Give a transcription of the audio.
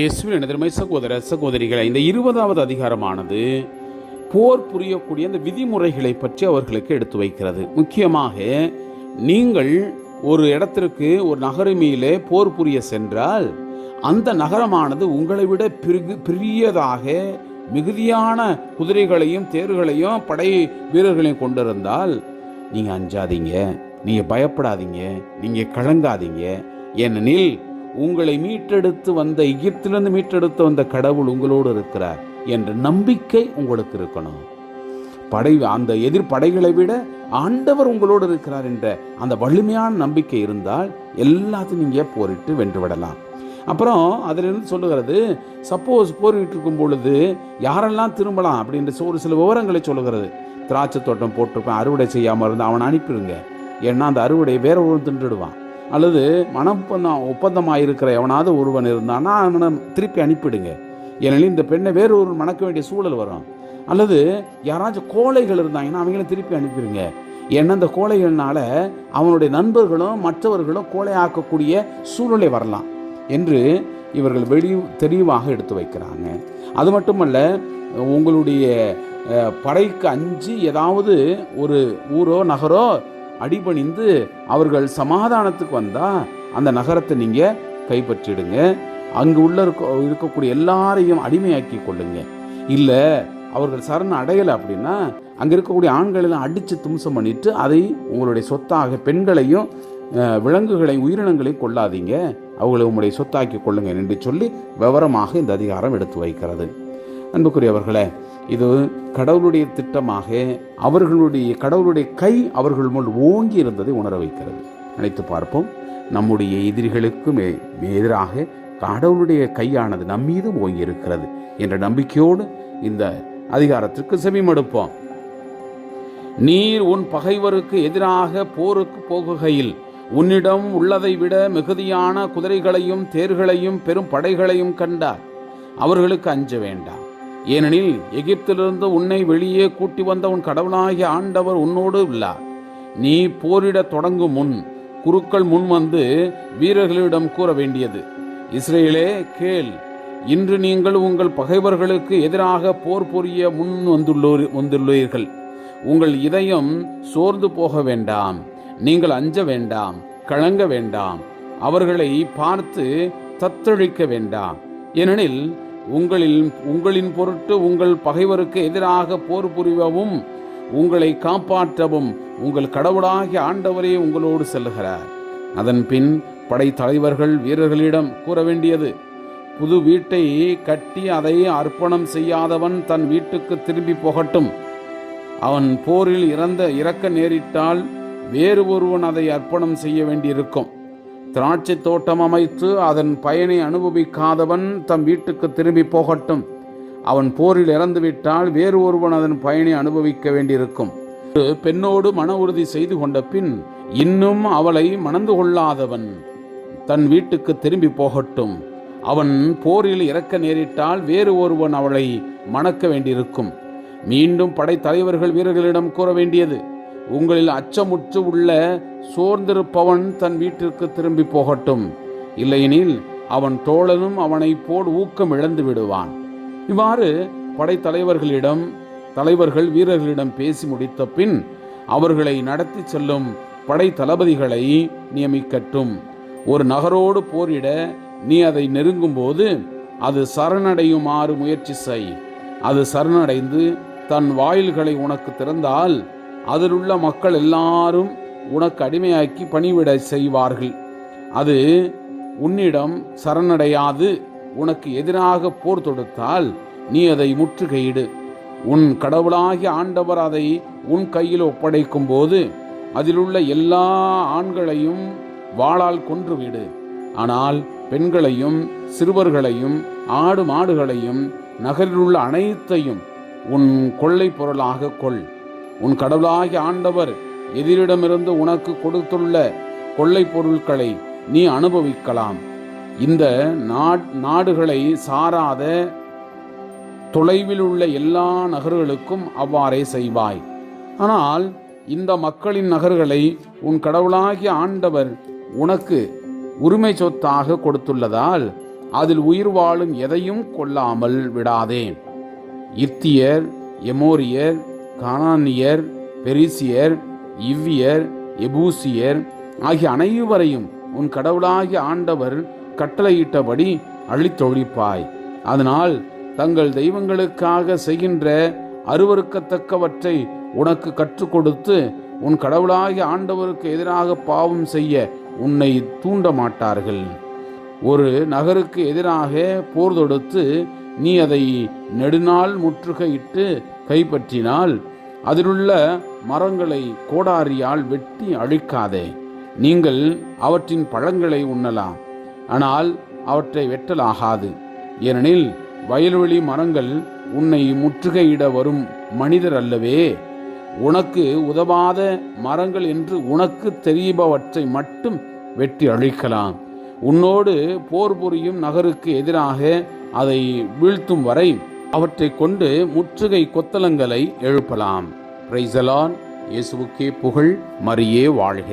இயேசுவின் எனதருமை சகோதர சகோதரிகளை இந்த இருபதாவது அதிகாரமானது போர் புரியக்கூடிய அந்த விதிமுறைகளை பற்றி அவர்களுக்கு எடுத்து வைக்கிறது. முக்கியமாக நீங்கள் ஒரு இடத்திற்கு ஒரு நகரமையிலே போர் புரிய சென்றால் அந்த நகரமானது உங்களை விட பிரிகு பெரியதாக மிகுதியான குதிரைகளையும் தேர்களையும் படை வீரர்களையும் கொண்டிருந்தால் நீங்கள் அஞ்சாதீங்க நீங்கள் பயப்படாதீங்க நீங்கள் கலங்காதீங்க. ஏனெனில் உங்களை மீட்டெடுத்து வந்த எகிப்திலிருந்து மீட்டெடுத்து வந்த கடவுள் உங்களோடு இருக்கிறார் என்ற நம்பிக்கை உங்களுக்கு இருக்கணும். படை அந்த எதிர்ப்படைகளை விட ஆண்டவர் உங்களோடு இருக்கிறார் என்ற அந்த வலிமையான நம்பிக்கை இருந்தால் எல்லாத்தையும் நீங்கள் போரிட்டு வென்று விடலாம் அப்புறம் அதிலிருந்து சொல்லுகிறது சப்போஸ் போரிட்டு இருக்கும் பொழுது யாரெல்லாம் திரும்பலாம்? அப்படின்ற ஒரு சில விவரங்களை சொல்லுகிறது. திராட்சை தோட்டம் போட்டிருப்பேன் அறுவடை செய்யாமல் இருந்து அவனை அனுப்பிடுங்க. ஏன்னா அந்த அறுவடையை வேற ஒருவன் தின்றுடுவான் அல்லது மனப்பந்தம் ஒப்பந்தமாக இருக்கிற எவனாவது ஒருவன் இருந்தான்னா அவனை திருப்பி அனுப்பிடுங்க. ஏனெனில் இந்த பெண்ணை வேறு ஒரு மணக்க வேண்டிய சூழல் வரும். அல்லது யாராச்சும் கோழைகள் இருந்தாங்கன்னா அவங்களும் திருப்பி அனுப்பிடுங்க. ஏன்னா இந்த கோழைகள்னால அவனுடைய நண்பர்களும் மற்றவர்களும் கோழை ஆக்கக்கூடிய சூழ்நிலை வரலாம் என்று இவர்கள் வெளி தெளிவாக எடுத்து வைக்கிறாங்க. அது மட்டுமல்ல உங்களுடைய படைக்கு அஞ்சு ஏதாவது ஒரு ஊரோ நகரோ அடிபணிந்து அவர்கள் சமாதானத்துக்கு வந்தால் அந்த நகரத்தை நீங்கள் கைப்பற்றிடுங்க. அங்கு உள்ள இருக்க இருக்கக்கூடிய எல்லாரையும் அடிமையாக்கி கொள்ளுங்க. இல்லை அவர்கள் சரண் அடையலை அப்படின்னா அங்கே இருக்கக்கூடிய ஆண்களெல்லாம் அடிச்சு அடித்து தும்சம் பண்ணிட்டு அதை உங்களுடைய சொத்தாக பெண்களையும் விலங்குகளையும் உயிரினங்களையும் கொள்ளாதீங்க. அவங்களை உங்களுடைய சொத்தாக்கி கொள்ளுங்க என்று சொல்லி விவரமாக இந்த அதிகாரம் எடுத்து வைக்கிறது. அன்புக்குரியவர்களே இது கடவுளுடைய திட்டமாக அவர்களுடைய கடவுளுடைய கை அவர்கள் முன் ஓங்கி இருந்ததை உணர வைக்கிறது. நினைத்து பார்ப்போம். நம்முடைய எதிரிகளுக்கும் எதிராக கடவுளுடைய கையானது நம்மீதும் ஓங்கி இருக்கிறது என்ற நம்பிக்கையோடு இந்த அதிகாரத்திற்கு செவிமடுப்போம். நீர் உன் பகைவருக்கு எதிராக போருக்கு போகுகையில் உன்னிடம் உள்ளதை விட மிகுதியான குதிரைகளையும் தேர்களையும் பெரும் படைகளையும் கண்டார். அவர்களுக்கு அஞ்ச வேண்டாம். ஏனெனில் எகிப்திலிருந்து உன்னை வெளியே கூட்டி வந்த உன் கடவுளாகிய ஆண்டவர் உன்னோடு உள்ளார் நீ போரிடத் தொடங்கும் முன் குருக்கள் முன் வந்து வீரர்களிடம் கூற வேண்டியது. இஸ்ரேலே கேள் இன்று நீங்கள் உங்கள் பகைவர்களுக்கு எதிராக போர் புரிய முன் வந்துள்ளோர் வந்துள்ளீர்கள். உங்கள் இதயம் சோர்ந்து போக வேண்டாம். நீங்கள் அஞ்ச வேண்டாம் கலங்க வேண்டாம். அவர்களை பார்த்து தத்தழிக்க வேண்டாம். ஏனெனில் உங்களில் உங்களின் பொருட்டு உங்கள் பகைவருக்கு எதிராக போர் புரிவவும் உங்களை காப்பாற்றவும் உங்கள் கடவுளாகிய ஆண்டவரே உங்களோடு செல்கிறார் அதன் பின் படை தலைவர்கள் வீரர்களிடம் கூற வேண்டியது புது வீட்டை கட்டி அதை அர்ப்பணம் செய்யாதவன் தன் வீட்டுக்கு திரும்பி போகட்டும். அவன் போரில் இறந்த இறக்க நேரிட்டால் வேறு ஒருவன் அதை அர்ப்பணம் செய்ய வேண்டியிருக்கும். திராட்சை தோட்டம் அமைத்து அதன் பயனை அனுபவிக்காதவன் தம் வீட்டுக்கு திரும்பி போகட்டும். அவன் போரில் இறந்துவிட்டால் வேறு ஒருவன் அதன் பயனை அனுபவிக்க வேண்டியிருக்கும். பெண்ணோடு மன உறுதி செய்து கொண்ட பின் இன்னும் அவளை மணந்து கொள்ளாதவன் தன் வீட்டுக்கு திரும்பி போகட்டும். அவன் போரில் இறக்க நேரிட்டால் வேறு ஒருவன் அவளை மணக்க வேண்டியிருக்கும். மீண்டும் படைத்தலைவர்கள் வீரர்களிடம் கூற வேண்டியது. உங்களில் அச்சமுற்று உள்ள சோர்ந்திருப்பவன் தன் வீட்டிற்கு திரும்பி போகட்டும். இல்லையெனில் அவன் தோழனும் அவனைப் போல் ஊக்கம் இழந்து விடுவான். இவ்வாறு படைத்தலைவர்களிடம் தலைவர்கள் வீரர்களிடம் பேசி முடித்த பின் அவர்களை நடத்தி செல்லும் படை தளபதிகளை நியமிக்கட்டும். ஒரு நகரோடு போரிட நீ அதை நெருங்கும்போது அது சரணடையுமாறு முயற்சி செய். அது சரணடைந்து தன் வாயில்களை உனக்கு திறந்தால் அதிலுள்ள மக்கள் எல்லாரும் உனக்கு அடிமையாக்கி பணிவிட செய்வார்கள். அது உன்னிடம் சரணடையாது. உனக்கு எதிராக போர் தொடுத்தால் நீ அதை முற்றுகையிடு. உன் கடவுளாகிய ஆண்டவர் அதை உன் கையில் ஒப்படைக்கும் போது அதிலுள்ள எல்லா ஆண்களையும் வாளால் கொன்றுவிடு. ஆனால் பெண்களையும் சிறுவர்களையும் ஆடு மாடுகளையும் நகரிலுள்ள அனைத்தையும் உன் கொள்ளை பொருளாக கொள். உன் கடவுளாகிய ஆண்டவர் எதிரிடமிருந்து உனக்கு கொடுத்துள்ள கொள்ளை பொருட்களை நீ அனுபவிக்கலாம். இந்த நாட் நாடுகளை சாராத தொலைவில் உள்ள எல்லா நகர்களுக்கும் அவ்வாறே செய்வாய். ஆனால் இந்த மக்களின் நகர்களை உன் கடவுளாகிய ஆண்டவர் உனக்கு உரிமை சொத்தாக கொடுத்துள்ளதால் அதில் உயிர் வாழும் எதையும் கொல்லாமல் விடாதே. இத்தியர் எமோரியர் கானானியர் பெரிசியர் இவ்வியர் எபூசியர் ஆகிய அனைவரையும் உன் கடவுளாகிய ஆண்டவர் கட்டளையிட்டபடி அழித்தொழிப்பாய் அதனால் தங்கள் தெய்வங்களுக்காக செய்கின்ற அருவருக்கத்தக்கவற்றை உனக்கு கற்றுக் கொடுத்து உன் கடவுளாகிய ஆண்டவருக்கு எதிராக பாவம் செய்ய உன்னை தூண்ட மாட்டார்கள் ஒரு நகருக்கு எதிராக போர் தொடுத்து நீ அதை நெடுநாள் முற்றுகையிட்டு கைப்பற்றினால் அதிலுள்ள மரங்களை கோடாரியால் வெட்டி அழிக்காதே. நீங்கள் அவற்றின் பழங்களை உண்ணலாம். ஆனால் அவற்றை வெட்டலாகாது. ஏனெனில் வயல்வெளி மரங்கள் உன்னை முற்றுகையிட வரும் மனிதர் அல்லவே. உனக்கு உதவாத மரங்கள் என்று உனக்கு தெரிபவற்றை மட்டும் வெட்டி அழிக்கலாம். உன்னோடு போர் புரியும் நகருக்கு எதிராக அதை வீழ்த்தும் வரை அவற்றை கொண்டு முற்றுகை கொத்தலங்களை எழுப்பலாம். பிரைசலான் இயேசுவுக்கே புகழ் மரியே வாழ்க.